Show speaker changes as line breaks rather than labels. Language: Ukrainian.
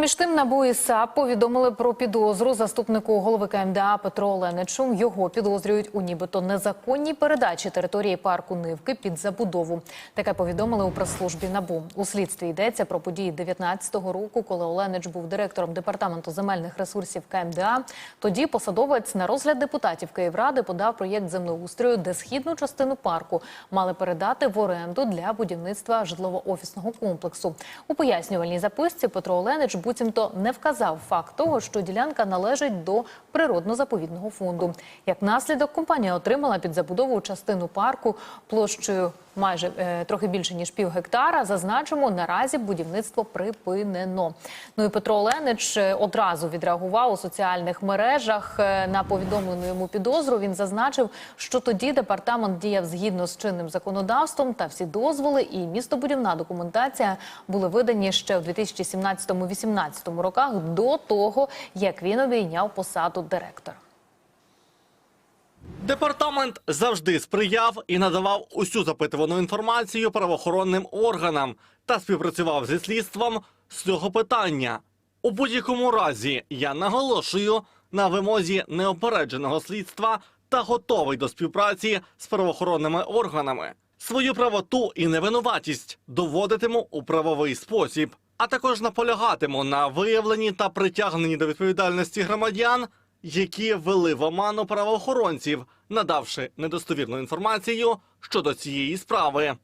Між тим НАБУ і САП повідомили про підозру заступнику голови КМДА Петру Оленичу. Його підозрюють у нібито незаконній передачі території парку Нивки під забудову. Таке повідомили у прес-службі НАБУ. У слідстві йдеться про події 19-го року, коли Оленич був директором департаменту земельних ресурсів КМДА. Тоді посадовець на розгляд депутатів Київради подав проєкт землеустрою, де східну частину парку мали передати в оренду для будівництва житлово-офісного комплексу. У пояснювальній записці Петро Оленич буцімто не вказав факт того, що ділянка належить до природно-заповідного фонду. Як наслідок, компанія отримала під забудову частину парку площею майже е, трохи більше ніж пів гектара. Зазначимо, наразі будівництво припинено. Ну і Петро Оленич е, одразу відреагував у соціальних мережах е, на повідомлену йому підозру. Він зазначив, що тоді департамент діяв згідно з чинним законодавством та всі дозволи і містобудівна документація були видані ще в 2017-2018 роках до того, як він обійняв посаду директора.
Департамент завжди сприяв і надавав усю запитувану інформацію правоохоронним органам та співпрацював зі слідством з цього питання. У будь-якому разі я наголошую на вимозі неопередженого слідства та готовий до співпраці з правоохоронними органами. Свою правоту і невинуватість доводитиму у правовий спосіб, а також наполягатиму на виявленні та притягненні до відповідальності громадян, які ввели в оману правоохоронців, надавши недостовірну інформацію щодо цієї справи.